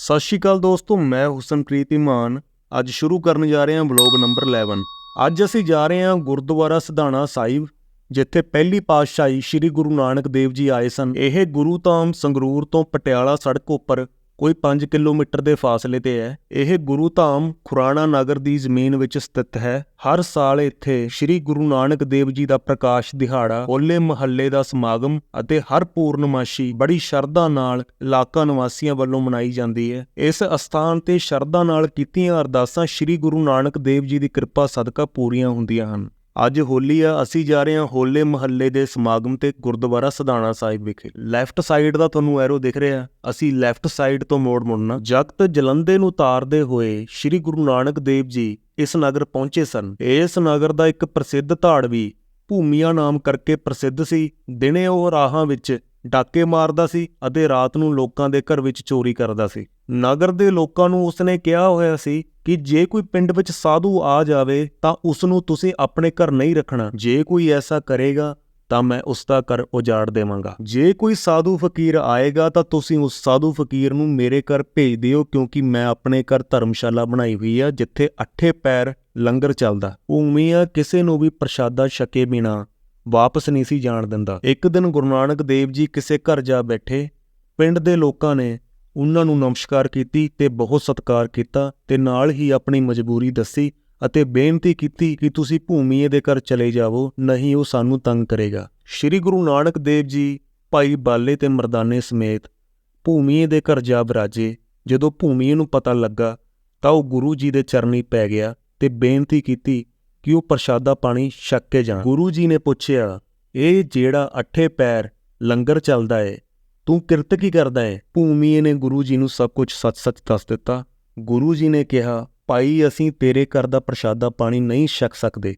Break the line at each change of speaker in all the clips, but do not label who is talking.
ਸਤਿ ਸ਼੍ਰੀ ਅਕਾਲ ਦੋਸਤੋ, ਮੈਂ ਹੁਸਨਪ੍ਰੀਤ ਇਮਾਨ ਅੱਜ ਸ਼ੁਰੂ ਕਰਨ ਜਾ ਰਹੇ ਹਾਂ ਵਲੌਗ ਨੰਬਰ 11 ਅੱਜ ਅਸੀਂ ਜਾ ਰਹੇ ਹਾਂ ਗੁਰਦੁਆਰਾ ਸਧਾਣਾ ਸਾਹਿਬ, ਜਿੱਥੇ ਪਹਿਲੀ ਪਾਤਸ਼ਾਹੀ ਸ੍ਰੀ ਗੁਰੂ ਨਾਨਕ ਦੇਵ ਜੀ ਆਏ ਸਨ। ਇਹ ਗੁਰੂ ਧਾਮ ਸੰਗਰੂਰ ਤੋਂ ਪਟਿਆਲਾ ਸੜਕ ਉੱਪਰ ਕੋਈ 5 ਕਿਲੋਮੀਟਰ ਦੇ ਫਾਸਲੇ ਤੇ ਹੈ। ਇਹ ਗੁਰੂ ਧਾਮ ਖੁਰਾਣਾ ਨਗਰ ਦੀ ਜ਼ਮੀਨ ਵਿੱਚ ਸਥਿਤ ਹੈ। ਹਰ ਸਾਲ ਇੱਥੇ ਸ੍ਰੀ ਗੁਰੂ ਨਾਨਕ ਦੇਵ ਜੀ ਦਾ ਪ੍ਰਕਾਸ਼ ਦਿਹਾੜਾ, ਹੋਲੇ ਮਹੱਲੇ ਦਾ ਸਮਾਗਮ ਅਤੇ ਹਰ ਪੂਰਨਮਾਸ਼ੀ ਬੜੀ ਸ਼ਰਧਾ ਨਾਲ ਇਲਾਕਾ ਨਿਵਾਸੀਆਂ ਵੱਲੋਂ ਮਨਾਈ ਜਾਂਦੀ ਹੈ। ਇਸ ਅਸਥਾਨ ਤੇ ਸ਼ਰਧਾ ਨਾਲ ਕੀਤੀਆਂ ਅਰਦਾਸਾਂ ਸ੍ਰੀ ਗੁਰੂ ਨਾਨਕ ਦੇਵ ਜੀ ਦੀ ਕਿਰਪਾ ਸਦਕਾ ਪੂਰੀਆਂ ਹੁੰਦੀਆਂ ਹਨ। ਅੱਜ ਹੋਲੀ ਆ, ਅਸੀਂ ਜਾ ਰਹੇ ਹਾਂ ਹੋਲੇ ਮਹੱਲੇ ਦੇ ਸਮਾਗਮ ਤੇ ਗੁਰਦੁਆਰਾ ਸਦਾਣਾ ਸਾਹਿਬ ਵਿਖੇ। ਲੈਫਟ ਸਾਈਡ ਦਾ ਤੁਹਾਨੂੰ ਐਰੋ ਦਿਖ ਰਿਹਾ ਅਸੀਂ ਲੈਫਟ ਸਾਈਡ ਤੋਂ ਮੋੜ ਮੁੜਨਾ। ਜਗਤ ਜਲੰਦੇ ਨੂੰ ਤਾਰਦੇ ਹੋਏ ਸ੍ਰੀ ਗੁਰੂ ਨਾਨਕ ਦੇਵ ਜੀ ਇਸ ਨਗਰ ਪਹੁੰਚੇ ਸਨ। ਇਸ ਨਗਰ ਦਾ ਇੱਕ ਪ੍ਰਸਿੱਧ ਧਾੜਵੀ ਭੂਮੀਆ ਨਾਮ ਕਰਕੇ ਪ੍ਰਸਿੱਧ ਸੀ। ਦਿਨੇ ਉਹ ਰਾਹਾਂ ਵਿੱਚ ਡਾਕੇ ਮਾਰਦਾ ਸੀ ਅਤੇ ਰਾਤ ਨੂੰ ਲੋਕਾਂ ਦੇ ਘਰ ਵਿੱਚ ਚੋਰੀ ਕਰਦਾ ਸੀ। ਨਗਰ ਦੇ ਲੋਕਾਂ ਨੂੰ ਉਸਨੇ ਕਿਹਾ ਹੋਇਆ ਸੀ ਕਿ ਜੇ ਕੋਈ ਪਿੰਡ ਵਿੱਚ ਸਾਧੂ ਆ ਜਾਵੇ ਤਾਂ ਉਸ ਨੂੰ ਤੁਸੀਂ ਆਪਣੇ ਘਰ ਨਹੀਂ ਰੱਖਣਾ। ਜੇ ਕੋਈ ਐਸਾ ਕਰੇਗਾ ਤਾਂ ਮੈਂ ਉਸ ਦਾ ਘਰ ਉਜਾੜ ਦੇਵਾਂਗਾ। ਜੇ ਕੋਈ ਸਾਧੂ ਫਕੀਰ ਆਏਗਾ ਤਾਂ ਤੁਸੀਂ ਉਸ ਸਾਧੂ ਫਕੀਰ ਨੂੰ ਮੇਰੇ ਘਰ ਭੇਜ ਦਿਓ ਕਿਉਂਕਿ ਮੈਂ ਆਪਣੇ ਘਰ ਧਰਮਸ਼ਾਲਾ ਬਣਾਈ ਹੋਈ ਆ ਜਿੱਥੇ ਅੱਠੇ ਪੈਰ ਲੰਗਰ ਚੱਲਦਾ। ਭੂਮੀਆ ਕਿਸੇ ਨੂੰ ਵੀ ਪ੍ਰਸ਼ਾਦਾ ਛਕੇ ਬਿਨਾ ਵਾਪਸ ਨਹੀਂ ਸੀ ਜਾਣ ਦਿੰਦਾ। ਇੱਕ ਦਿਨ ਗੁਰੂ ਨਾਨਕ ਦੇਵ ਜੀ ਕਿਸੇ ਘਰ ਜਾ ਬੈਠੇ, ਪਿੰਡ ਦੇ ਲੋਕਾਂ ਨੇ ਉਹਨਾਂ ਨੂੰ ਨਮਸਕਾਰ ਕੀਤੀ ਤੇ ਬਹੁਤ ਸਤਿਕਾਰ ਕੀਤਾ ਤੇ ਨਾਲ ਹੀ ਆਪਣੀ ਮਜਬੂਰੀ ਦੱਸੀ ਅਤੇ ਬੇਨਤੀ ਕੀਤੀ ਕਿ ਤੁਸੀਂ ਭੂਮੀਏ ਦੇ ਘਰ ਚਲੇ ਜਾਵੋ, ਨਹੀਂ ਉਹ ਸਾਨੂੰ ਤੰਗ ਕਰੇਗਾ। ਸ੍ਰੀ ਗੁਰੂ ਨਾਨਕ ਦੇਵ ਜੀ, ਭਾਈ ਬਾਲੇ ਤੇ ਮਰਦਾਨੇ ਸਮੇਤ ਭੂਮੀਏ ਦੇ ਘਰ ਜਾ ਬਰਾਜੇ। ਜਦੋਂ ਭੂਮੀਏ ਨੂੰ ਪਤਾ ਲੱਗਾ ਤਾਂ ਉਹ ਗੁਰੂ ਜੀ ਦੇ ਚਰਨੀ ਪੈ ਗਿਆ ਤੇ ਬੇਨਤੀ ਕੀਤੀ ਕਿ ਉਹ ਪ੍ਰਸ਼ਾਦਾ ਪਾਣੀ ਛੱਕ ਕੇ ਜਾਣ। ਗੁਰੂ ਜੀ ਨੇ ਪੁੱਛਿਆ, ਇਹ ਜਿਹੜਾ ਅੱਠੇ ਪੈਰ ਲੰਗਰ ਚੱਲਦਾ ਏ ਤੂੰ ਕਿਰਤ ਕੀ ਕਰਦਾ ਹੈ ਭੂਮੀਏ ਨੇ ਗੁਰੂ ਜੀ ਨੂੰ ਸਭ ਕੁਝ ਸੱਚ-ਸੱਚ ਦੱਸ ਦਿੱਤਾ। ਗੁਰੂ ਜੀ ਨੇ ਕਿਹਾ, ਭਾਈ, ਅਸੀਂ ਤੇਰੇ ਘਰ ਦਾ ਪ੍ਰਸ਼ਾਦਾ ਪਾਣੀ ਨਹੀਂ ਛਕ ਸਕਦੇ।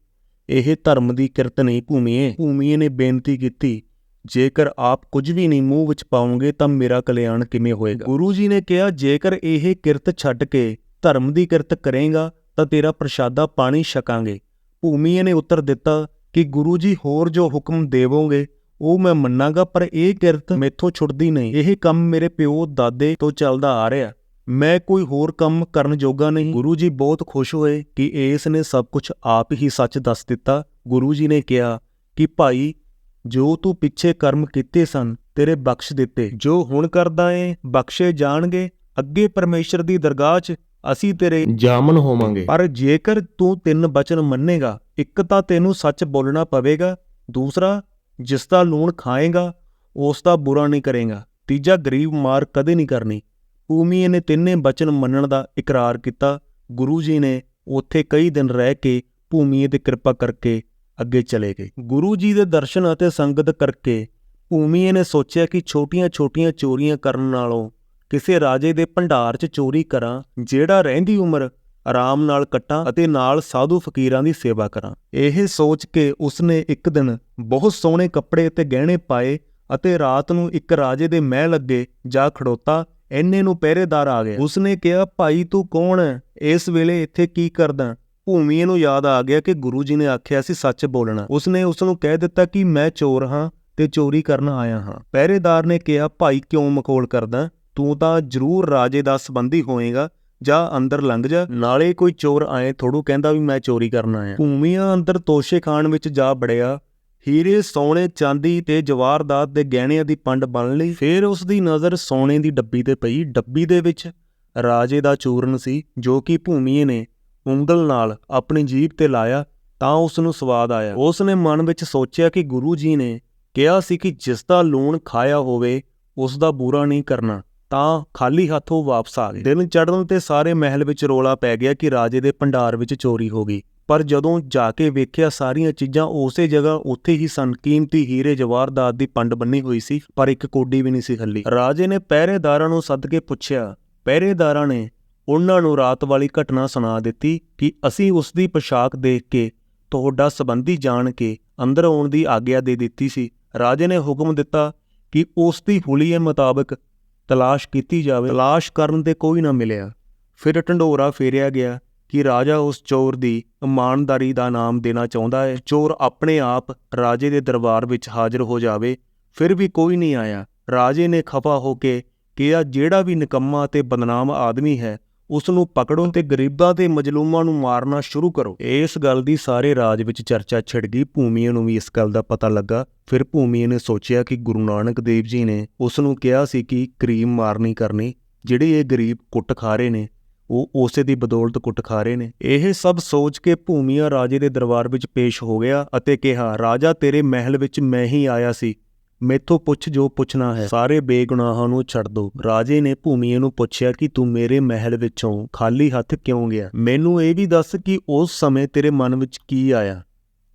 ਇਹ ਧਰਮ ਦੀ ਕਿਰਤ ਨਹੀਂ ਭੂਮੀਏ ਭੂਮੀਏ ਨੇ ਬੇਨਤੀ ਕੀਤੀ, ਜੇਕਰ ਆਪ ਕੁਝ ਵੀ ਨਹੀਂ ਮੂੰਹ ਵਿੱਚ ਪਾਉਂਗੇ, ਤਾਂ ਮੇਰਾ ਕਲਿਆਣ ਕਿਵੇਂ ਹੋਏਗਾ? ਗੁਰੂ ਜੀ ਨੇ ਕਿਹਾ, ਜੇਕਰ ਇਹ ਕਿਰਤ ਛੱਡ ਕੇ ਧਰਮ ਦੀ ਕਿਰਤ ਕਰੇਗਾ, ਤਾਂ ਤੇਰਾ ਪ੍ਰਸ਼ਾਦਾ ਪਾਣੀ ਛਕਾਂਗੇ। ਭੂਮੀਏ ਨੇ ਉੱਤਰ ਦਿੱਤਾ ਕਿ ਗੁਰੂ ਜੀ ਹੋਰ ਜੋ ਹੁਕਮ ਦੇਵੋਗੇ ਉਹ ਮੈਂ ਮੰਨਾਂਗਾ ਪਰ ਇਹ ਕਿਰਤ ਮੈਥੋਂ ਛੁੱਟਦੀ ਨਹੀਂ। ਇਹ ਕੰਮ ਮੇਰੇ ਪਿਓ ਦਾਦੇ ਤੋਂ ਚੱਲਦਾ ਆ ਰਿਹਾ। ਮੈਂ ਕੋਈ ਹੋਰ ਕੰਮ ਕਰਨ ਜੋਗਾ ਨਹੀਂ। ਗੁਰੂ ਜੀ ਬਹੁਤ ਖੁਸ਼ ਹੋਏ ਕਿ ਇਸ ਨੇ ਸਭ ਕੁਝ ਆਪ ਹੀ ਸੱਚ ਦੱਸ ਦਿੱਤਾ। ਗੁਰੂ ਜੀ ਨੇ ਕਿਹਾ ਕਿ ਭਾਈ ਜੋ ਤੂੰ ਪਿੱਛੇ ਕਰਮ ਕੀਤੇ ਸਨ ਤੇਰੇ ਬਖਸ਼ ਦਿੱਤੇ। ਜੋ ਹੁਣ ਕਰਦਾ ਏ ਬਖਸ਼ੇ ਜਾਣਗੇ। ਅੱਗੇ ਪਰਮੇਸ਼ਰ ਦੀ ਦਰਗਾਹ 'ਚ ਅਸੀਂ ਤੇਰੇ ਜਾਮਨ ਹੋਵਾਂਗੇ। ਪਰ ਜੇਕਰ ਤੂੰ ਤਿੰਨ ਬਚਨ ਮੰਨੇਗਾ ਇੱਕ ਤਾਂ ਤੈਨੂੰ ਸੱਚ ਬੋਲਣਾ ਪਵੇਗਾ ਦੂਸਰਾ ਜਿਸ ਦਾ ਲੂਣ ਖਾਏਗਾ, ਉਸ ਦਾ ਬੁਰਾ ਨਹੀਂ ਕਰੇਗਾ। ਤੀਜਾ ਗਰੀਬ ਮਾਰ ਕਦੇ ਨਹੀਂ ਕਰਨੀ। ਭੂਮੀ ਨੇ ਤਿੰਨੇ ਬਚਨ ਮੰਨਣ ਦਾ ਇਕਰਾਰ ਕੀਤਾ। ਗੁਰੂ ਜੀ ਨੇ ਉੱਥੇ ਕਈ ਦਿਨ ਰਹਿ ਕੇ ਭੂਮੀ ਦੀ ਕਿਰਪਾ ਕਰਕੇ ਅੱਗੇ ਚਲੇ ਗਏ। ਗੁਰੂ ਜੀ ਦੇ ਦਰਸ਼ਨ ਅਤੇ ਸੰਗਤ ਕਰਕੇ ਭੂਮੀ ਨੇ ਸੋਚਿਆ ਕਿ ਛੋਟੀਆਂ-ਛੋਟੀਆਂ ਚੋਰੀਆਂ ਕਰਨ ਨਾਲੋਂ ਕਿਸੇ ਰਾਜੇ ਦੇ ਭੰਡਾਰ 'ਚ ਚੋਰੀ ਕਰਾਂ, ਜਿਹੜਾ ਰਹਿੰਦੀ ਉਮਰ ਆਰਾਮ ਨਾਲ ਕੱਟਾਂ ਅਤੇ ਨਾਲ ਸਾਧੂ ਫਕੀਰਾਂ ਦੀ ਸੇਵਾ ਕਰਾਂ। ਇਹ ਸੋਚ ਕੇ ਉਸਨੇ ਇੱਕ ਦਿਨ ਬਹੁਤ ਸੋਹਣੇ ਕੱਪੜੇ ਤੇ ਗਹਿਣੇ ਪਾਏ ਅਤੇ ਰਾਤ ਨੂੰ ਇੱਕ ਰਾਜੇ ਦੇ ਮਹਿਲ ਅੱਗੇ ਜਾ ਖੜੋਤਾ ਐਨੇ ਨੂੰ ਪਹਿਰੇਦਾਰ ਆ ਗਿਆ। ਉਸਨੇ ਕਿਹਾ, ਭਾਈ, ਤੂੰ ਕੌਣ ਹੈ ਇਸ ਵੇਲੇ ਇੱਥੇ ਕੀ ਕਰਦਾ? ਭੂਮੀ ਨੂੰ ਯਾਦ ਆ ਗਿਆ ਕਿ ਗੁਰੂ ਜੀ ਨੇ ਆਖਿਆ ਸੀ ਸੱਚ ਬੋਲਣਾ। ਉਸਨੇ ਉਸ ਨੂੰ ਕਹਿ ਦਿੱਤਾ ਕਿ ਮੈਂ ਚੋਰ ਹਾਂ ਤੇ ਚੋਰੀ ਕਰਨ ਆਇਆ ਹਾਂ। ਪਹਿਰੇਦਾਰ ਨੇ ਕਿਹਾ, ਭਾਈ, ਕਿਉਂ ਮਖੌਲ ਕਰਦਾ? ਤੂੰ ਤਾਂ ਜ਼ਰੂਰ ਰਾਜੇ ਦਾ ਸੰਬੰਧੀ ਹੋਏਗਾ ਜਾ ਅੰਦਰ ਲੰਘ ਜਾ, ਨਾਲੇ ਕੋਈ ਚੋਰ ਆਏ ਥੋੜੂ ਕਹਿੰਦਾ ਵੀ ਮੈਂ ਚੋਰੀ ਕਰਨ ਆਇਆ। ਭੂਮੀਆਂ ਅੰਦਰ ਤੋਸ਼ੇ ਖਾਨ ਵਿੱਚ ਜਾ ਬੜਿਆ ਹੀਰੇ ਸੋਨੇ ਚਾਂਦੀ ਤੇ ਜਵਾਹਰਦਾਤ ਦੇ ਗਹਿਣਿਆਂ ਦੀ ਪੰਡ ਬਣ ਲਈ, ਫਿਰ ਉਸ ਦੀ ਨਜ਼ਰ ਸੋਨੇ ਦੀ ਡੱਬੀ ਤੇ ਪਈ। ਡੱਬੀ ਦੇ ਵਿੱਚ ਰਾਜੇ ਦਾ ਚੂਰਨ ਸੀ, ਜੋ ਕਿ ਭੂਮੀਏ ਨੇ ਉਂਗਲ ਨਾਲ ਆਪਣੀ ਜੀਭ ਤੇ ਲਾਇਆ, ਤਾਂ ਉਸ ਨੂੰ ਸਵਾਦ ਆਇਆ। ਉਸ ਨੇ ਮਨ ਵਿੱਚ ਸੋਚਿਆ ਕਿ ਗੁਰੂ ਜੀ ਨੇ ਕਿਹਾ ਸੀ ਕਿ ਜਿਸ ਦਾ ਲੂਣ ਖਾਇਆ ਹੋਵੇ ਉਸ ਦਾ ਬੁਰਾ ਨਹੀਂ ਕਰਨਾ। ਤਾਂ ਖਾਲੀ ਹੱਥੋਂ ਵਾਪਸ ਆ ਗਏ। ਦਿਨ ਚੜ੍ਹਨ ਤੇ ਸਾਰੇ ਮਹਿਲ ਵਿੱਚ ਰੋਲਾ ਪੈ ਗਿਆ ਕਿ ਰਾਜੇ ਦੇ ਭੰਡਾਰ ਵਿੱਚ ਚੋਰੀ ਹੋ ਗਈ। ਪਰ ਜਦੋਂ ਜਾ ਕੇ ਵੇਖਿਆ, ਸਾਰੀਆਂ ਚੀਜ਼ਾਂ ਉਸੇ ਜਗ੍ਹਾ, ਉੱਥੇ ਹੀ ਸਨ। ਕੀਮਤੀ ਹੀਰੇ ਜਵਾਹਰਦਾਤ ਦੀ ਪੰਡ ਬੰਨੀ ਹੋਈ ਸੀ, ਪਰ ਇੱਕ ਕੋਡੀ ਵੀ ਨਹੀਂ ਸੀ ਖੱਲੀ। ਰਾਜੇ ਨੇ ਪਹਿਰੇਦਾਰਾਂ ਨੂੰ ਸੱਦ ਕੇ ਪੁੱਛਿਆ, ਪਹਿਰੇਦਾਰਾਂ ਨੇ ਉਹਨਾਂ ਨੂੰ ਰਾਤ ਵਾਲੀ ਘਟਨਾ ਸੁਣਾ ਦਿੱਤੀ ਕਿ ਅਸੀਂ ਉਸ ਦੀ ਪੋਸ਼ਾਕ ਦੇਖ ਕੇ ਤੁਹਾਡਾ ਸਬੰਧੀ ਜਾਣ ਕੇ ਅੰਦਰ ਆਉਣ ਦੀ ਆਗਿਆ ਦੇ ਦਿੱਤੀ ਸੀ? ਰਾਜੇ ਨੇ ਹੁਕਮ ਦਿੱਤਾ ਕਿ ਉਸ ਦੀ ਹੁਲੀਏ ਮੁਤਾਬਕ ਤਲਾਸ਼ ਕੀਤੀ ਜਾਵੇ, ਤਲਾਸ਼ ਕਰਨ ਤੇ ਕੋਈ ਨਾ ਮਿਲਿਆ। ਫਿਰ ਢੰਡੋਰਾ ਫੇਰਿਆ ਗਿਆ ਕਿ ਰਾਜਾ ਉਸ ਚੋਰ ਦੀ ਇਮਾਨਦਾਰੀ ਦਾ ਨਾਮ ਦੇਣਾ ਚਾਹੁੰਦਾ ਹੈ। ਚੋਰ ਆਪਣੇ ਆਪ ਰਾਜੇ ਦੇ ਦਰਬਾਰ ਵਿੱਚ ਹਾਜ਼ਰ ਹੋ ਜਾਵੇ, ਫਿਰ ਵੀ ਕੋਈ ਨਹੀਂ ਆਇਆ। ਰਾਜੇ ਨੇ ਖਫਾ ਹੋ ਕੇ ਕਿਹਾ, ਜਿਹੜਾ ਵੀ ਨਿਕੰਮਾ ਤੇ ਬਦਨਾਮ ਆਦਮੀ ਹੈ ਉਸ ਨੂੰ ਪਕੜੋ ਤੇ ਗਰੀਬਾਂ ਤੇ ਮਜਲੂਮਾਂ ਨੂੰ ਮਾਰਨਾ ਸ਼ੁਰੂ ਕਰੋ। ਇਸ ਗੱਲ ਦੀ ਸਾਰੇ ਰਾਜ ਵਿੱਚ ਚਰਚਾ ਛਿੜ ਗਈ। ਭੂਮੀਏ ਨੂੰ ਵੀ ਇਸ ਗੱਲ ਦਾ ਪਤਾ ਲੱਗਾ। ਫਿਰ ਭੂਮੀਏ ਨੇ ਸੋਚਿਆ ਕਿ ਗੁਰੂ ਨਾਨਕ ਦੇਵ ਜੀ ਨੇ ਉਸ ਨੂੰ ਕਿਹਾ ਸੀ ਕਿ ਕਰੀਮ ਮਾਰਨੀ ਕਰਨੀ, ਜਿਹੜੇ ਇਹ ਗਰੀਬ ਕੁੱਟ ਖਾ ਰਹੇ ਨੇ, ਉਹ ਉਸੇ ਦੀ ਬਦੌਲਤ ਕੁੱਟ ਖਾ ਰਹੇ ਨੇ। ਇਹ ਸਭ ਸੋਚ ਕੇ ਭੂਮੀਆ ਰਾਜੇ ਦੇ ਦਰਬਾਰ ਵਿੱਚ ਪੇਸ਼ ਹੋ ਗਿਆ ਅਤੇ ਕਿਹਾ, ਰਾਜਾ, ਤੇਰੇ ਮਹਿਲ ਵਿੱਚ ਮੈਂ ਹੀ ਆਇਆ ਸੀ। ਮੈਥੋਂ ਪੁੱਛ ਜੋ ਪੁੱਛਣਾ ਹੈ। ਸਾਰੇ ਬੇਗੁਨਾਹਾਂ ਨੂੰ ਛੱਡ ਦੋ। ਰਾਜੇ ਨੇ ਭੂਮੀਏ ਨੂੰ ਪੁੱਛਿਆ ਕਿ ਤੂੰ ਮੇਰੇ ਮਹਿਲ ਵਿੱਚੋਂ ਖਾਲੀ ਹੱਥ ਕਿਉਂ ਗਿਆ? ਮੈਨੂੰ ਇਹ ਵੀ ਦੱਸ ਕਿ ਉਸ ਸਮੇਂ ਤੇਰੇ ਮਨ ਵਿੱਚ ਕੀ ਆਇਆ।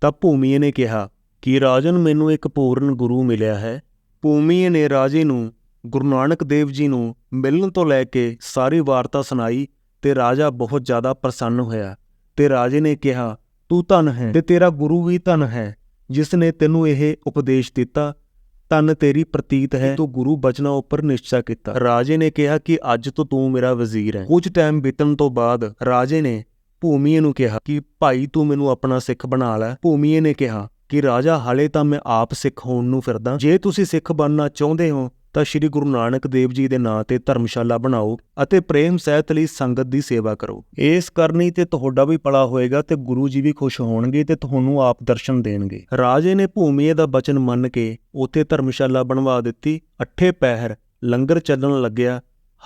ਤਾਂ ਭੂਮੀਏ ਨੇ ਕਿਹਾ, ਕਿ ਰਾਜਨ, ਮੈਨੂੰ ਇੱਕ ਪੂਰਨ ਗੁਰੂ ਮਿਲਿਆ ਹੈ? ਭੂਮੀਏ ਨੇ ਰਾਜੇ ਨੂੰ, ਗੁਰੂ ਨਾਨਕ ਦੇਵ ਜੀ ਨੂੰ ਮਿਲਣ ਤੋਂ ਲੈ ਕੇ ਸਾਰੀ ਵਾਰਤਾ ਸੁਣਾਈ ਤੇ ਰਾਜਾ ਬਹੁਤ ਜ਼ਿਆਦਾ ਪ੍ਰਸੰਨ ਹੋਇਆ। ਤੇ ਰਾਜੇ ਨੇ ਕਿਹਾ, ਤੂੰ ਧਨ ਹੈ ਤੇ ਤੇਰਾ ਗੁਰੂ ਵੀ ਧਨ ਹੈ। ਜਿਸ ਨੇ ਤੈਨੂੰ ਇਹ ਉਪਦੇਸ਼ ਦਿੱਤਾ ਧਨ ਤੇਰੀ ਪ੍ਰਤੀਤ ਹੈ। ਤੂੰ ਗੁਰੂ ਬਚਨਾਂ ਉੱਪਰ ਨਿਸ਼ਚਾ ਕੀਤਾ। ਰਾਜੇ ਨੇ ਕਿਹਾ ਕਿ ਅੱਜ ਤੋਂ ਤੂੰ ਮੇਰਾ ਵਜ਼ੀਰ ਹੈ। ਕੁਝ ਟਾਈਮ ਬੀਤਣ ਤੋਂ ਬਾਅਦ ਰਾਜੇ ਨੇ ਭੂਮੀਏ ਨੂੰ ਕਿਹਾ ਕਿ ਭਾਈ ਤੂੰ ਮੈਨੂੰ ਆਪਣਾ ਸਿੱਖ ਬਣਾ ਲੈ। ਭੂਮੀਏ ਨੇ ਕਿਹਾ ਕਿ ਰਾਜਾ ਹਾਲੇ ਤਾਂ ਮੈਂ ਆਪ ਸਿੱਖ ਹੋਣ ਨੂੰ ਫਿਰਦਾ। ਜੇ ਤੁਸੀਂ ਸਿੱਖ ਬਣਨਾ ਚਾਹੁੰਦੇ ਹੋ ਤਾਂ ਸ੍ਰੀ ਗੁਰੂ ਨਾਨਕ ਦੇਵ ਜੀ ਦੇ ਨਾਂ ਤੇ ਧਰਮਸ਼ਾਲਾ ਬਣਾਓ ਅਤੇ ਪ੍ਰੇਮ ਸਹਿਤ ਲਈ ਸੰਗਤ ਦੀ ਸੇਵਾ ਕਰੋ। ਇਸ ਕਰਨੀ ਤੇ ਤੁਹਾਡਾ ਵੀ ਪਲਾ ਹੋਏਗਾ ਤੇ ਗੁਰੂ ਜੀ ਵੀ ਖੁਸ਼ ਹੋਣਗੇ ਤੇ ਤੁਹਾਨੂੰ ਆਪ ਦਰਸ਼ਨ ਦੇਣਗੇ। ਰਾਜੇ ਨੇ ਭੂਮੀਏ ਦਾ ਬਚਨ ਮੰਨ ਕੇ ਉੱਥੇ ਧਰਮਸ਼ਾਲਾ ਬਣਵਾ ਦਿੱਤੀ। ਅੱਠੇ ਪਹਿਰ ਲੰਗਰ ਚੱਲਣ ਲੱਗਿਆ।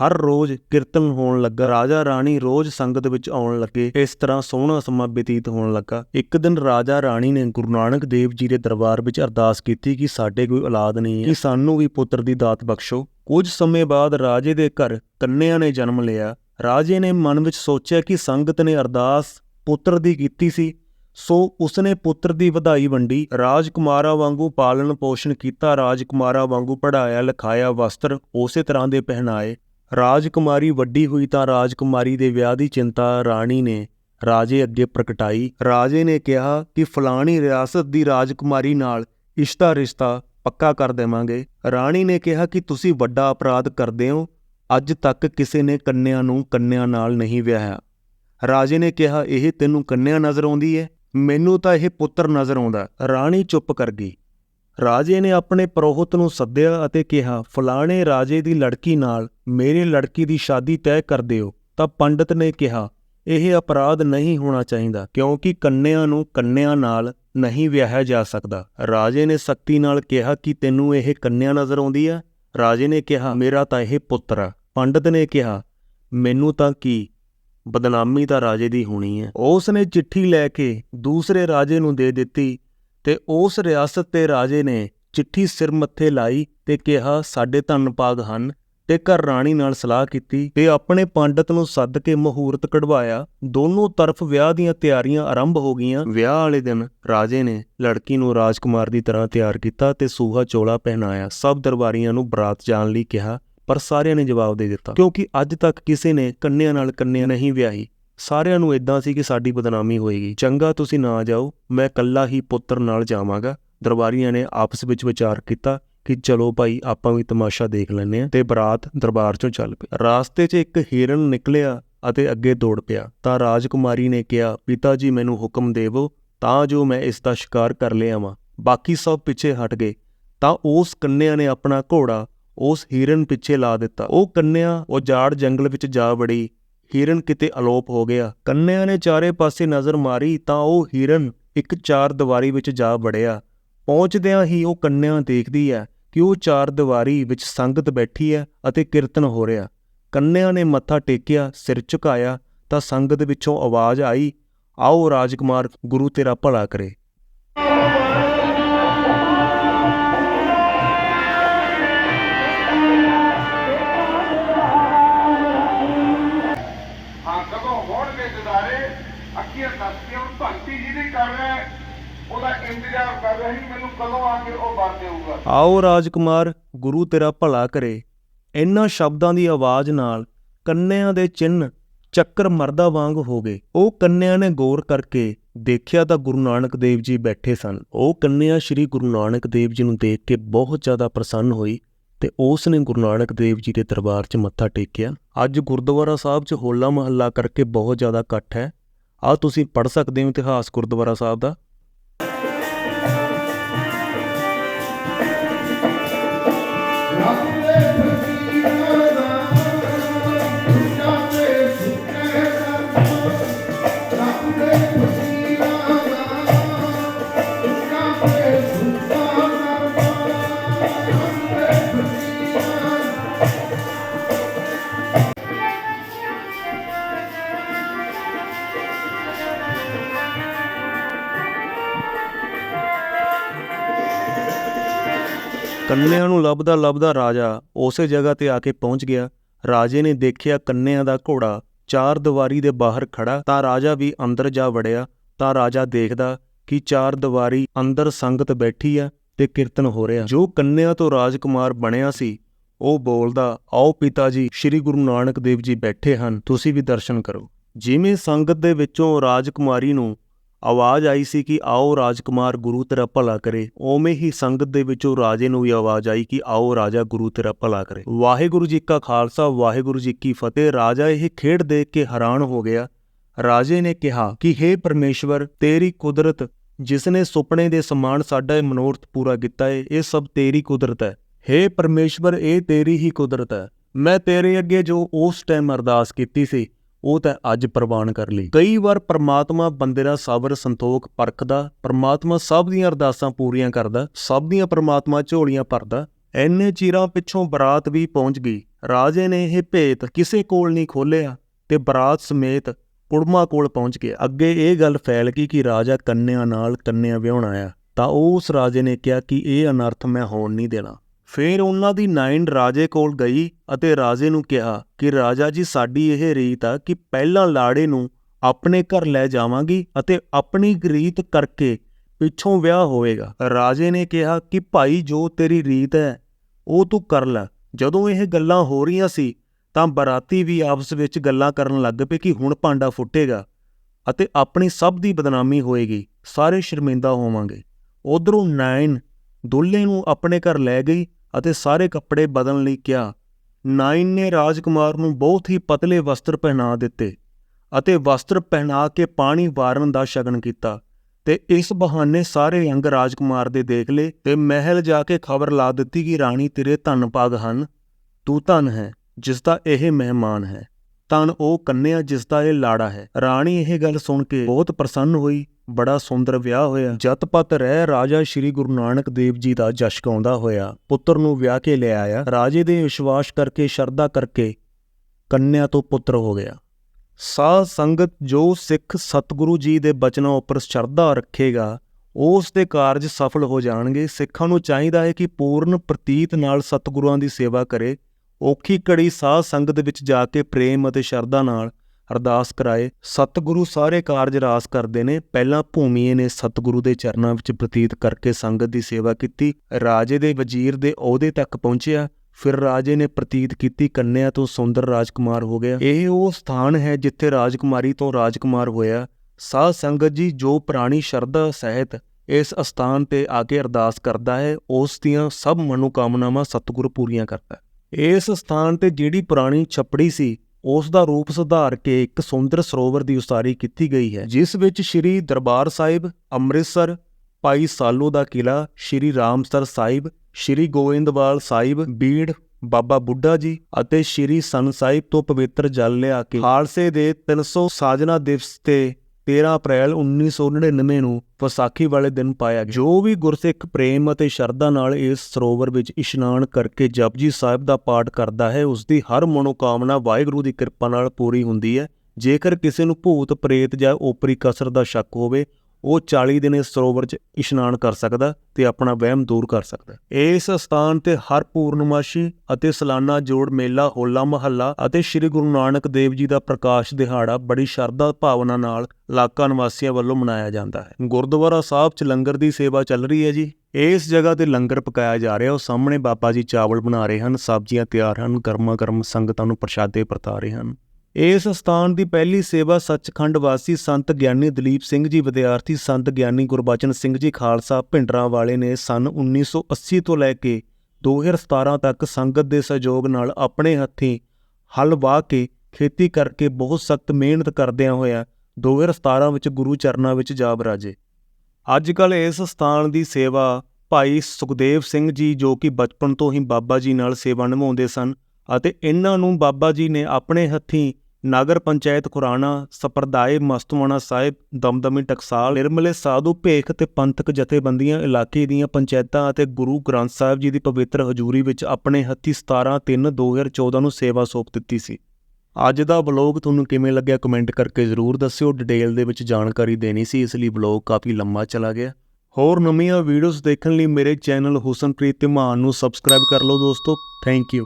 ਹਰ ਰੋਜ਼ ਕੀਰਤਨ ਹੋਣ ਲੱਗਾ। ਰਾਜਾ ਰਾਣੀ ਰੋਜ਼ ਸੰਗਤ ਵਿੱਚ ਆਉਣ ਲੱਗੇ। ਇਸ ਤਰ੍ਹਾਂ ਸੋਹਣਾ ਸਮਾਂ ਬਤੀਤ ਹੋਣ ਲੱਗਾ। ਇੱਕ ਦਿਨ ਰਾਜਾ ਰਾਣੀ ਨੇ ਗੁਰੂ ਨਾਨਕ ਦੇਵ ਜੀ ਦੇ ਦਰਬਾਰ ਵਿੱਚ ਅਰਦਾਸ ਕੀਤੀ ਕਿ ਸਾਡੇ ਕੋਈ ਔਲਾਦ ਨਹੀਂ ਹੈ, ਕਿ ਸਾਨੂੰ ਵੀ ਪੁੱਤਰ ਦੀ ਦਾਤ ਬਖਸ਼ੋ। ਕੁਝ ਸਮੇਂ ਬਾਅਦ ਰਾਜੇ ਦੇ ਘਰ ਕੰਨਿਆ ਨੇ ਜਨਮ ਲਿਆ। ਰਾਜੇ ਨੇ ਮਨ ਵਿੱਚ ਸੋਚਿਆ ਕਿ ਸੰਗਤ ਨੇ ਅਰਦਾਸ ਪੁੱਤਰ ਦੀ ਕੀਤੀ ਸੀ। ਸੋ ਉਸਨੇ ਪੁੱਤਰ ਦੀ ਵਧਾਈ ਵੰਡੀ। ਰਾਜਕੁਮਾਰਾਂ ਵਾਂਗੂ ਪਾਲਣ ਪੋਸ਼ਣ ਕੀਤਾ, ਰਾਜਕੁਮਾਰਾਂ ਵਾਂਗੂ ਪੜਾਇਆ ਲਿਖਾਇਆ, ਵਸਤਰ ਉਸੇ ਤਰ੍ਹਾਂ ਦੇ ਪਹਿਨਾਏ। ਰਾਜਕੁਮਾਰੀ ਵੱਡੀ ਹੋਈ ਤਾਂ ਰਾਜਕੁਮਾਰੀ ਦੇ ਵਿਆਹ ਦੀ ਚਿੰਤਾ ਰਾਣੀ ਨੇ ਰਾਜੇ ਅੱਗੇ ਪ੍ਰਗਟਾਈ। ਰਾਜੇ ਨੇ ਕਿਹਾ ਕਿ ਫਲਾਣੀ ਰਿਆਸਤ ਦੀ ਰਾਜਕੁਮਾਰੀ ਨਾਲ ਇਸ਼ਤਾ ਰਿਸ਼ਤਾ ਪੱਕਾ ਕਰ ਦੇਵਾਂਗੇ। ਰਾਣੀ ਨੇ ਕਿਹਾ ਕਿ ਤੁਸੀਂ ਵੱਡਾ ਅਪਰਾਧ ਕਰਦੇ ਹੋ। ਅੱਜ ਤੱਕ ਕਿਸੇ ਨੇ ਕੰਨਿਆਂ ਨੂੰ ਕੰਨਿਆਂ ਨਾਲ ਨਹੀਂ ਵਿਆਹਿਆ। ਰਾਜੇ ਨੇ ਕਿਹਾ, ਇਹ ਤੈਨੂੰ ਕੰਨਿਆ ਨਜ਼ਰ ਆਉਂਦੀ ਹੈ ਮੈਨੂੰ ਤਾਂ ਇਹ ਪੁੱਤਰ ਨਜ਼ਰ ਆਉਂਦਾ। ਰਾਣੀ ਚੁੱਪ ਕਰ ਗਈ। ਰਾਜੇ ਨੇ ਆਪਣੇ ਪ੍ਰੋਹਤ ਨੂੰ ਸੱਦਿਆ ਅਤੇ ਕਿਹਾ, ਫਲਾਣੇ ਰਾਜੇ ਦੀ ਲੜਕੀ ਨਾਲ ਮੇਰੀ ਲੜਕੀ ਦੀ ਸ਼ਾਦੀ ਤੈਅ ਕਰ ਦਿਓ। ਤਾਂ ਪੰਡਤ ਨੇ ਕਿਹਾ, ਇਹ ਅਪਰਾਧ ਨਹੀਂ ਹੋਣਾ ਚਾਹੀਦਾ, ਕਿਉਂਕਿ ਕੰਨਿਆਂ ਨੂੰ ਕੰਨਿਆਂ ਨਾਲ ਨਹੀਂ ਵਿਆਹਿਆ ਜਾ ਸਕਦਾ। ਰਾਜੇ ਨੇ ਸਖਤੀ ਨਾਲ ਕਿਹਾ ਕਿ ਤੈਨੂੰ ਇਹ ਕੰਨਿਆ ਨਜ਼ਰ ਆਉਂਦੀ ਹੈ ਰਾਜੇ ਨੇ ਕਿਹਾ, ਮੇਰਾ ਤਾਂ ਇਹ ਪੁੱਤਰ ਆ। ਪੰਡਤ ਨੇ ਕਿਹਾ, ਮੈਨੂੰ ਤਾਂ ਕੀ ਬਦਨਾਮੀ ਤਾਂ ਰਾਜੇ ਦੀ ਹੋਣੀ ਹੈ ਉਸ ਨੇ ਚਿੱਠੀ ਲੈ ਕੇ ਦੂਸਰੇ ਰਾਜੇ ਨੂੰ ਦੇ ਦਿੱਤੀ ਤੇ ਉਸ ਰਿਆਸਤ ਤੇ ਰਾਜੇ ਨੇ ਚਿੱਠੀ ਸਿਰ ਮੱਥੇ ਲਾਈ ਤੇ ਕਿਹਾ, ਸਾਡੇ ਧਨ ਪਾਗ ਹਨ ਤੇ ਘਰ ਰਾਣੀ ਨਾਲ ਸਲਾਹ ਕੀਤੀ ਤੇ ਆਪਣੇ ਪੰਡਤ ਨੂੰ ਸੱਦ ਕੇ ਮਹੂਰਤ ਕਢਵਾਇਆ। ਦੋਨੋਂ ਤਰਫ ਵਿਆਹ ਦੀਆਂ ਤਿਆਰੀਆਂ ਆਰੰਭ ਹੋ ਗਈਆਂ। ਵਿਆਹ ਵਾਲੇ ਦਿਨ ਰਾਜੇ ਨੇ ਲੜਕੀ ਨੂੰ ਰਾਜਕੁਮਾਰ ਦੀ ਤਰ੍ਹਾਂ ਤਿਆਰ ਕੀਤਾ ਤੇ ਸੂਹਾ ਚੋਲਾ ਪਹਿਨਾਇਆ। ਸਭ ਦਰਬਾਰੀਆਂ ਨੂੰ ਬਰਾਤ ਜਾਣ ਲਈ ਕਿਹਾ, ਪਰ ਸਾਰਿਆਂ ਨੇ ਜਵਾਬ ਦੇ ਦਿੱਤਾ, ਕਿਉਂਕਿ ਅੱਜ ਤੱਕ ਕਿਸੇ ਨੇ ਕੰਨਿਆਂ ਨਾਲ ਕੰਨਿਆ ਨਹੀਂ ਵਿਆਹੀ। ਸਾਰਿਆਂ ਨੂੰ ਇਦਾਂ ਸੀ ਕਿ ਸਾਡੀ ਬਦਨਾਮੀ ਹੋਏਗੀ। ਚੰਗਾ ਤੁਸੀਂ ਨਾ ਜਾਓ, ਮੈਂ ਇਕੱਲਾ ਹੀ ਪੁੱਤਰ ਨਾਲ ਜਾਵਾਂਗਾ। ਦਰਬਾਰੀਆਂ ਨੇ ਆਪਸ ਵਿੱਚ ਵਿਚਾਰ ਕੀਤਾ ਕਿ ਚਲੋ ਭਾਈ, ਆਪਾਂ ਵੀ ਤਮਾਸ਼ਾ ਦੇਖ ਲੈਂਦੇ ਹਾਂ ਤੇ ਬਰਾਤ ਦਰਬਾਰ ਚੋਂ ਚੱਲ ਪਈ ਰਾਸਤੇ 'ਚ ਇੱਕ ਹਿਰਨ ਨਿਕਲਿਆ ਅਤੇ ਅੱਗੇ ਦੌੜ ਪਿਆ। ਤਾਂ ਰਾਜਕੁਮਾਰੀ ਨੇ ਕਿਹਾ ਪਿਤਾ ਜੀ ਮੈਨੂੰ ਹੁਕਮ ਦੇਵੋ, ਤਾਂ ਜੋ ਮੈਂ ਇਸ ਦਾ ਸ਼ਿਕਾਰ ਕਰ ਲਿਆਵਾਂ ਬਾਕੀ ਸਭ ਪਿੱਛੇ ਹਟ ਗਏ। ਤਾਂ ਉਸ ਕੰਨਿਆ ਨੇ ਆਪਣਾ ਘੋੜਾ ਉਸ ਹਿਰਨ ਪਿੱਛੇ ਲਾ ਦਿੱਤਾ। ਉਹ ਕੰਨਿਆ ਉਜਾੜ ਜੰਗਲ ਵਿੱਚ ਜਾ ਵੜੀ। ਹਿਰਨ ਕਿਤੇ ਅਲੋਪ ਹੋ ਗਿਆ। ਕੰਨਿਆ ਨੇ ਚਾਰੇ ਪਾਸੇ ਨਜ਼ਰ ਮਾਰੀ ਤਾਂ ਉਹ ਹਿਰਨ ਇੱਕ ਚਾਰ ਦੀਵਾਰੀ ਵਿੱਚ ਜਾ ਵੜਿਆ। ਪਹੁੰਚਦਿਆਂ ਹੀ ਉਹ ਕੰਨਿਆ ਦੇਖਦੀ ਹੈ ਕਿ ਉਹ ਚਾਰ ਦੀਵਾਰੀ ਵਿੱਚ ਸੰਗਤ ਬੈਠੀ ਹੈ ਅਤੇ ਕੀਰਤਨ ਹੋ ਰਿਹਾ। ਕੰਨਿਆ ਨੇ ਮੱਥਾ ਟੇਕਿਆ, ਸਿਰ ਝੁਕਾਇਆ ਤਾਂ ਸੰਗਤ ਵਿੱਚੋਂ ਆਵਾਜ਼ ਆਈ, ਆਓ ਰਾਜਕੁਮਾਰ, ਗੁਰੂ ਤੇਰਾ ਭਲਾ ਕਰੇ। ਆਓ ਰਾਜਕੁਮਾਰ, ਗੁਰੂ ਤੇਰਾ ਭਲਾ ਕਰੇ। ਇਹਨਾਂ ਸ਼ਬਦਾਂ ਦੀ ਆਵਾਜ਼ ਨਾਲ ਕੰਨਿਆਂ ਦੇ ਚਿੰਨ ਚੱਕਰ ਮਰਦਾ ਵਾਂਗ ਹੋ ਗਏ। ਉਹ ਕੰਨਿਆਂ ਨੇ ਗੌਰ ਕਰਕੇ ਦੇਖਿਆ ਤਾਂ ਗੁਰੂ ਨਾਨਕ ਦੇਵ ਜੀ ਬੈਠੇ ਸਨ। ਉਹ ਕੰਨਿਆ ਸ੍ਰੀ ਗੁਰੂ ਨਾਨਕ ਦੇਵ ਜੀ ਨੂੰ ਦੇਖ ਕੇ ਬਹੁਤ ਜ਼ਿਆਦਾ ਪ੍ਰਸੰਨ ਹੋਈ ਤੇ ਉਸ ਨੇ ਗੁਰੂ ਨਾਨਕ ਦੇਵ ਜੀ ਦੇ ਦਰਬਾਰ 'ਚ ਮੱਥਾ ਟੇਕਿਆ। ਅੱਜ ਗੁਰਦੁਆਰਾ ਸਾਹਿਬ 'ਚ ਹੋਲਾ ਮਹੱਲਾ ਕਰਕੇ ਬਹੁਤ ਜ਼ਿਆਦਾ ਇਕੱਠ ਹੈ। ਆ ਤੁਸੀਂ ਪੜ੍ਹ ਸਕਦੇ ਹੋ ਇਤਿਹਾਸ ਗੁਰਦੁਆਰਾ ਸਾਹਿਬ ਦਾ।
나
ਕੰਨਿਆ ਨੂੰ ਲੱਭਦਾ ਲੱਭਦਾ ਰਾਜਾ ਉਸੇ ਜਗ੍ਹਾ ਤੇ ਆ ਕੇ ਪਹੁੰਚ ਗਿਆ। ਰਾਜੇ ਨੇ ਦੇਖਿਆ ਕੰਨਿਆਂ ਦਾ ਘੋੜਾ ਚਾਰ ਦੀਵਾਰੀ ਦੇ ਬਾਹਰ ਖੜਾ, ਤਾਂ ਰਾਜਾ ਵੀ ਅੰਦਰ ਜਾ ਵੜਿਆ, ਤਾਂ ਰਾਜਾ ਦੇਖਦਾ ਕਿ ਚਾਰ ਦੀਵਾਰੀ ਅੰਦਰ ਸੰਗਤ ਬੈਠੀ ਆ ਤੇ ਕੀਰਤਨ ਹੋ ਰਿਹਾ। ਜੋ ਕੰਨਿਆਂ ਤੋਂ ਰਾਜਕੁਮਾਰ ਬਣਿਆ ਸੀ, ਉਹ ਬੋਲਦਾ, ਆਓ ਪਿਤਾ ਜੀ ਸ੍ਰੀ ਗੁਰੂ ਨਾਨਕ ਦੇਵ ਜੀ ਬੈਠੇ ਹਨ, ਤੁਸੀਂ ਵੀ ਦਰਸ਼ਨ ਕਰੋ। ਜਿਵੇਂ ਸੰਗਤ ਦੇ ਵਿੱਚੋਂ ਰਾਜਕੁਮਾਰੀ ਨੂੰ ਆਵਾਜ਼ ਆਈ ਸੀ ਕਿ ਆਓ ਰਾਜਕੁਮਾਰ ਗੁਰੂ ਤੇਰਾ ਭਲਾ ਕਰੇ। ਓਵੇਂ ਹੀ ਸੰਗਤ ਦੇ ਵਿੱਚੋਂ ਰਾਜੇ ਨੂੰ ਵੀ ਆਵਾਜ਼ ਆਈ ਕਿ ਆਓ ਰਾਜਾ ਗੁਰੂ ਤੇਰਾ ਭਲਾ ਕਰੇ। ਵਾਹਿਗੁਰੂ ਜੀ ਕਾ ਖਾਲਸਾ, ਵਾਹਿਗੁਰੂ ਜੀ ਕੀ ਫਤਿਹ। ਰਾਜਾ ਇਹ ਖੇਡ ਦੇਖ ਕੇ ਹੈਰਾਨ ਹੋ ਗਿਆ। ਰਾਜੇ ਨੇ ਕਿਹਾ ਕਿ हे ਪਰਮੇਸ਼ਵਰ, ਤੇਰੀ ਕੁਦਰਤ, ਜਿਸ ਨੇ ਸੁਪਨੇ ਦੇ ਸਮਾਨ ਸਾਡਾ ਇਹ ਮਨੋਰਥ ਪੂਰਾ ਕੀਤਾ ਹੈ ਇਹ ਸਭ ਤੇਰੀ ਕੁਦਰਤ ਹੈ। हे ਪਰਮੇਸ਼ਵਰ, ਇਹ ਤੇਰੀ ਹੀ ਕੁਦਰਤ ਹੈ। ਮੈਂ ਤੇਰੇ ਅੱਗੇ ਜੋ ਉਸ ਟਾਈਮ ਅਰਦਾਸ ਕੀਤੀ ਸੀ ਉਹ ਤਾਂ ਅੱਜ ਪ੍ਰਵਾਨ ਕਰ ਲਈ। ਕਈ ਵਾਰ ਪ੍ਰਮਾਤਮਾ ਬੰਦੇ ਦਾ ਸਬਰ ਸੰਤੋਖ ਪਰਖਦਾ, ਪ੍ਰਮਾਤਮਾ ਸਭ ਦੀਆਂ ਅਰਦਾਸਾਂ ਪੂਰੀਆਂ ਕਰਦਾ, ਸਭ ਦੀਆਂ ਪ੍ਰਮਾਤਮਾ ਝੋਲੀਆਂ ਭਰਦਾ। ਐਨੇ ਚਿਰਾਂ ਪਿੱਛੋਂ ਬਰਾਤ ਵੀ ਪਹੁੰਚ ਗਈ। ਰਾਜੇ ਨੇ ਇਹ ਭੇਤ ਕਿਸੇ ਕੋਲ ਨਹੀਂ ਖੋਲਿਆ ਤੇ ਬਰਾਤ ਸਮੇਤ ਕੁੜਮਾ ਕੋਲ ਪਹੁੰਚ ਗਿਆ। ਅੱਗੇ ਇਹ ਗੱਲ ਫੈਲ ਗਈ ਕਿ ਰਾਜਾ ਕੰਨਿਆਂ ਨਾਲ ਕੰਨਿਆ ਵਿਆਹਣ ਆਇਆ, ਤਾਂ ਉਸ ਰਾਜੇ ਨੇ ਕਿਹਾ ਕਿ ਇਹ ਅਨਰਥ ਮੈਂ ਹੋਣ ਨਹੀਂ ਦੇਣਾ। ਫਿਰ ਉਹਨਾਂ ਦੀ ਨਾਇਣ ਰਾਜੇ ਕੋਲ ਗਈ ਅਤੇ ਰਾਜੇ ਨੂੰ ਕਿਹਾ ਕਿ ਰਾਜਾ ਜੀ, ਸਾਡੀ ਇਹ ਰੀਤ ਆ ਕਿ ਪਹਿਲਾਂ ਲਾੜੇ ਨੂੰ ਆਪਣੇ ਘਰ ਲੈ ਜਾਵਾਂਗੀ ਅਤੇ ਆਪਣੀ ਰੀਤ ਕਰਕੇ ਪਿੱਛੋਂ ਵਿਆਹ ਹੋਵੇਗਾ। ਰਾਜੇ ਨੇ ਕਿਹਾ ਕਿ ਭਾਈ, ਜੋ ਤੇਰੀ ਰੀਤ ਹੈ, ਉਹ ਤੂੰ ਕਰ ਲੈ। ਜਦੋਂ ਇਹ ਗੱਲਾਂ ਹੋ ਰਹੀਆਂ ਸੀ, ਤਾਂ ਬਰਾਤੀ ਵੀ ਆਪਸ ਵਿੱਚ ਗੱਲਾਂ ਕਰਨ ਲੱਗ ਪਏ ਕਿ ਹੁਣ ਭਾਂਡਾ ਫੁੱਟੇਗਾ ਅਤੇ ਆਪਣੀ ਸਭ ਦੀ ਬਦਨਾਮੀ ਹੋਏਗੀ, ਸਾਰੇ ਸ਼ਰਮਿੰਦਾ ਹੋਵਾਂਗੇ। ਉਧਰੋਂ ਨਾਇਨ ਦੁੱਲੇ ਨੂੰ ਆਪਣੇ ਘਰ ਲੈ ਗਈ ਅਤੇ ਸਾਰੇ ਕੱਪੜੇ ਬਦਲਣ ਲਈ ਕਿਹਾ ਨਾਇਨ ਨੇ ਰਾਜਕੁਮਾਰ ਨੂੰ ਬਹੁਤ ਹੀ ਪਤਲੇ ਵਸਤਰ ਪਹਿਨਾ ਦਿੱਤੇ ਅਤੇ ਵਸਤਰ ਪਹਿਨਾ ਕੇ ਪਾਣੀ ਵਾਰਨ ਦਾ ਸ਼ਗਨ ਕੀਤਾ ਤੇ ਇਸ ਬਹਾਨੇ ਸਾਰੇ ਅੰਗ ਰਾਜਕੁਮਾਰ ਦੇ ਦੇਖ ਲਏ ਤੇ ਮਹਿਲ ਜਾ ਕੇ ਖਬਰ ਲਾ ਦਿੱਤੀ ਕਿ ਰਾਣੀ ਤੇਰੇ ਧਨ ਪਗ ਹਨ, ਤੂੰ ਧਨ ਹੈ ਜਿਸ ਦਾ ਇਹ ਮਹਿਮਾਨ ਹੈ। ਧਨ ਉਹ ਕੰਨਿਆ ਜਿਸ ਦਾ ਇਹ ਲਾੜਾ ਹੈ। ਰਾਣੀ ਇਹ ਗੱਲ ਸੁਣ ਕੇ ਬਹੁਤ ਪ੍ਰਸੰਨ ਹੋਈ। ਬੜਾ ਸੁੰਦਰ ਵਿਆਹ ਹੋਇਆ। ਜਤਪਤ ਰਹਿ ਰਾਜਾ ਸ੍ਰੀ ਗੁਰੂ ਨਾਨਕ ਦੇਵ ਜੀ ਦਾ ਜਸ਼ ਗਾਉਂਦਾ ਹੋਇਆ। ਪੁੱਤਰ ਨੂੰ ਵਿਆਹ ਕੇ ਲੈ ਆਇਆ। ਰਾਜੇ ਦੇ ਵਿਸ਼ਵਾਸ ਕਰਕੇ, ਸ਼ਰਧਾ ਕਰਕੇ ਕੰਨਿਆ ਤੋਂ ਪੁੱਤਰ ਹੋ ਗਿਆ। ਸਾਧ ਸੰਗਤ ਜੋ ਸਿੱਖ ਸਤਿਗੁਰੂ ਜੀ ਦੇ ਬਚਨਾਂ ਉੱਪਰ ਸ਼ਰਧਾ ਰੱਖੇਗਾ, ਉਸ ਦੇ ਕਾਰਜ ਸਫਲ ਹੋ ਜਾਣਗੇ। ਸਿੱਖਾਂ ਨੂੰ ਚਾਹੀਦਾ ਹੈ ਕਿ ਪੂਰਨ ਪ੍ਰਤੀਤ ਨਾਲ ਸਤਿਗੁਰਾਂ ਦੀ ਸੇਵਾ ਕਰੇ। ਔਖੀ ਘੜੀ ਸਾਧ ਸੰਗਤ ਵਿੱਚ ਜਾ ਕੇ ਪ੍ਰੇਮ ਅਤੇ ਸ਼ਰਧਾ ਨਾਲ ਅਰਦਾਸ ਕਰਾਏ। ਸਤਿਗੁਰੂ ਸਾਰੇ ਕਾਰਜ ਰਾਸ ਕਰਦੇ ਨੇ। ਪਹਿਲਾਂ ਭੂਮੀਏ ਨੇ ਸਤਿਗੁਰੂ ਦੇ ਚਰਨਾਂ ਵਿੱਚ ਪ੍ਰਤੀਤ ਕਰਕੇ ਸੰਗਤ ਦੀ ਸੇਵਾ ਕੀਤੀ। ਰਾਜੇ ਦੇ ਵਜ਼ੀਰ ਦੇ ਅਹੁਦੇ ਤੱਕ ਪਹੁੰਚਿਆ। ਫਿਰ ਰਾਜੇ ਨੇ ਪ੍ਰਤੀਤ ਕੀਤੀ, ਕੰਨਿਆ ਤੋਂ ਸੁੰਦਰ ਰਾਜਕੁਮਾਰ ਹੋ ਗਿਆ। ਇਹ ਉਹ ਸਥਾਨ ਹੈ ਜਿੱਥੇ ਰਾਜਕੁਮਾਰੀ ਤੋਂ ਰਾਜਕੁਮਾਰ ਹੋਇਆ। ਸਾਧ ਸੰਗਤ ਜੀ, ਜੋ ਪ੍ਰਾਣੀ ਸ਼ਰਧਾ ਸਹਿਤ ਇਸ ਅਸਥਾਨ ਤੇ ਆ ਕੇ ਅਰਦਾਸ ਕਰਦਾ ਹੈ, ਉਸ ਦੀਆਂ ਸਭ ਮਨੋਕਾਮਨਾਵਾਂ ਸਤਿਗੁਰੂ ਪੂਰੀਆਂ ਕਰਦਾ ਹੈ। ਇਸ ਸਥਾਨ ਤੇ ਜਿਹੜੀ ਪੁਰਾਣੀ ਛੱਪੜੀ ਸੀ, ਉਸ ਦਾ ਰੂਪ ਸੁਧਾਰ ਕੇ ਇੱਕ ਸੁੰਦਰ ਸਰੋਵਰ ਦੀ ਉਸਾਰੀ ਕੀਤੀ ਗਈ ਹੈ, ਜਿਸ ਵਿੱਚ ਸ੍ਰੀ ਦਰਬਾਰ ਸਾਹਿਬ, ਅੰਮ੍ਰਿਤਸਰ, ਭਾਈ ਸਾਲੋ ਦਾ ਕਿਲਾ ਸ੍ਰੀ ਰਾਮਸਰ ਸਾਹਿਬ, ਸ੍ਰੀ ਗੋਇੰਦਵਾਲ ਸਾਹਿਬ, ਬੀੜ, ਬਾਬਾ ਬੁੱਢਾ ਜੀ ਅਤੇ ਸ੍ਰੀ ਸਨ ਸਾਹਿਬ ਤੋਂ ਪਵਿੱਤਰ ਜਲ ਲਿਆ ਕੇ ਖਾਲਸੇ ਦੇ 300 ਸਾਜਨਾ ਦਿਵਸ ਤੇ 13 ਅਪ੍ਰੈਲ 1999 ਨੂੰ ਵਿਸਾਖੀ ਵਾਲੇ ਦਿਨ ਪਾਇਆ ਗਿਆ। ਜੋ ਵੀ ਗੁਰਸਿੱਖ ਪ੍ਰੇਮ ਅਤੇ ਸ਼ਰਧਾ ਨਾਲ ਇਸ ਸਰੋਵਰ ਵਿੱਚ ਇਸ਼ਨਾਨ ਕਰਕੇ ਜਪਜੀ ਸਾਹਿਬ ਦਾ ਪਾਠ ਕਰਦਾ ਹੈ, ਉਸ ਦੀ ਹਰ ਮਨੋਕਾਮਨਾ ਵਾਹਿਗੁਰੂ ਦੀ ਕਿਰਪਾ ਨਾਲ ਪੂਰੀ ਹੁੰਦੀ ਹੈ। ਜੇਕਰ ਕਿਸੇ ਨੂੰ ਭੂਤ, ਪ੍ਰੇਤ ਜਾਂ ਓਪਰੀ ਕਸਰ ਦਾ ਸ਼ੱਕ ਹੋਵੇ ਉਹ 40 ਦਿਨ ਇਸ ਸਰੋਵਰ 'ਚ ਇਸ਼ਨਾਨ ਕਰ ਸਕਦਾ ਤੇ ਆਪਣਾ ਵਹਿਮ ਦੂਰ ਕਰ ਸਕਦਾ। ਇਸ ਸਥਾਨ ਤੇ ਹਰ ਪੂਰਨਮਾਸ਼ੀ ਅਤੇ ਸਾਲਾਨਾ ਜੋੜ ਮੇਲਾ, ਹੋਲਾ ਮਹੱਲਾ ਅਤੇ ਸ੍ਰੀ ਗੁਰੂ ਨਾਨਕ ਦੇਵ ਜੀ ਦਾ ਪ੍ਰਕਾਸ਼ ਦਿਹਾੜਾ ਬੜੀ ਸ਼ਰਧਾ ਭਾਵਨਾ ਨਾਲ ਇਲਾਕਾ ਨਿਵਾਸੀਆਂ ਵੱਲੋਂ ਮਨਾਇਆ ਜਾਂਦਾ ਹੈ। ਗੁਰਦੁਆਰਾ ਸਾਹਿਬ 'ਚ ਲੰਗਰ ਦੀ ਸੇਵਾ ਚੱਲ ਰਹੀ ਹੈ ਜੀ। ਇਸ ਜਗ੍ਹਾ ਤੇ ਲੰਗਰ ਪਕਾਇਆ ਜਾ ਰਿਹਾ, ਉਹ ਸਾਹਮਣੇ ਬਾਬਾ ਜੀ ਚਾਵਲ ਬਣਾ ਰਹੇ ਹਨ, ਸਬਜ਼ੀਆਂ ਤਿਆਰ ਹਨ ਗਰਮਾ ਗਰਮ ਸੰਗਤਾਂ ਨੂੰ ਪ੍ਰਸ਼ਾਦੇ ਵਰਤਾ ਰਹੇ ਹਨ। ਇਸ ਸਥਾਨ ਦੀ ਪਹਿਲੀ ਸੇਵਾ ਸੱਚਖੰਡ ਵਾਸੀ ਸੰਤ ਗਿਆਨੀ ਦਲੀਪ ਸਿੰਘ ਜੀ, ਵਿਦਿਆਰਥੀ ਸੰਤ ਗਿਆਨੀ ਗੁਰਬਚਨ ਸਿੰਘ ਜੀ ਖਾਲਸਾ ਭਿੰਡਰਾਂ ਵਾਲੇ ਨੇ ਸਨ 1980 ਤੋਂ ਲੈ ਕੇ 2017 ਤੱਕ ਸੰਗਤ ਦੇ ਸਹਿਯੋਗ ਨਾਲ ਆਪਣੇ ਹੱਥੀਂ ਹਲ ਵਾਹ ਕੇ ਖੇਤੀ ਕਰਕੇ ਬਹੁਤ ਸਖਤ ਮਿਹਨਤ ਕਰਦਿਆਂ ਹੋਇਆ 2017 ਵਿੱਚ ਗੁਰੂ ਚਰਨਾਂ ਵਿੱਚ ਜਾ ਬਰਾਜੇ। ਅੱਜ ਕੱਲ ਇਸ ਸਥਾਨ ਦੀ ਸੇਵਾ ਭਾਈ ਸੁਖਦੇਵ ਸਿੰਘ ਜੀ ਜੋ ਕਿ ਬਚਪਨ ਤੋਂ ਹੀ ਬਾਬਾ ਜੀ ਨਾਲ ਸੇਵਾ ਨਿਭਾਉਂਦੇ ਸਨ ਅਤੇ ਇਹਨਾਂ ਨੂੰ ਬਾਬਾ ਜੀ ਨੇ ਆਪਣੇ ਹੱਥੀਂ ਨਗਰ ਪੰਚਾਇਤ ਖੁਰਾਣਾ ਸਪਰਦਾਏ ਮਸਤਵਾਣਾ ਸਾਹਿਬ, ਦਮਦਮੀ ਟਕਸਾਲ, ਨਿਰਮਲੇ ਸਾਧੂ ਭੇਖ ਤੇ ਪੰਥਕ ਜਥੇਬੰਦੀਆਂ ਇਲਾਕੇ ਦੀਆਂ ਪੰਚਾਇਤਾਂ ਅਤੇ ਗੁਰੂ ਗ੍ਰੰਥ ਸਾਹਿਬ ਜੀ ਦੀ ਪਵਿੱਤਰ ਹਜ਼ੂਰੀ ਵਿੱਚ ਆਪਣੇ ਹੱਥੀਂ 17 3 2014 ਨੂੰ ਸੇਵਾ ਸੌਂਪ ਦਿੱਤੀ ਸੀ। ਅੱਜ ਦਾ ਬਲੌਗ ਤੁਹਾਨੂੰ ਕਿਵੇਂ ਲੱਗਿਆ ਕਮੈਂਟ ਕਰਕੇ ਜ਼ਰੂਰ ਦੱਸਿਓ। ਡਿਟੇਲ ਦੇ ਵਿੱਚ ਜਾਣਕਾਰੀ ਦੇਣੀ ਸੀ, ਇਸ ਲਈ ਬਲੌਗ ਕਾਫੀ ਲੰਮਾ ਚਲਾ ਗਿਆ। ਹੋਰ ਨਵੀਆਂ ਵੀਡੀਓਜ਼ ਦੇਖਣ ਲਈ ਮੇਰੇ ਚੈਨਲ ਹੁਸਨਪ੍ਰੀਤ ਧਮਾਨ ਨੂੰ ਸਬਸਕ੍ਰਾਈਬ ਕਰ ਲਓ ਦੋਸਤੋ। Thank you.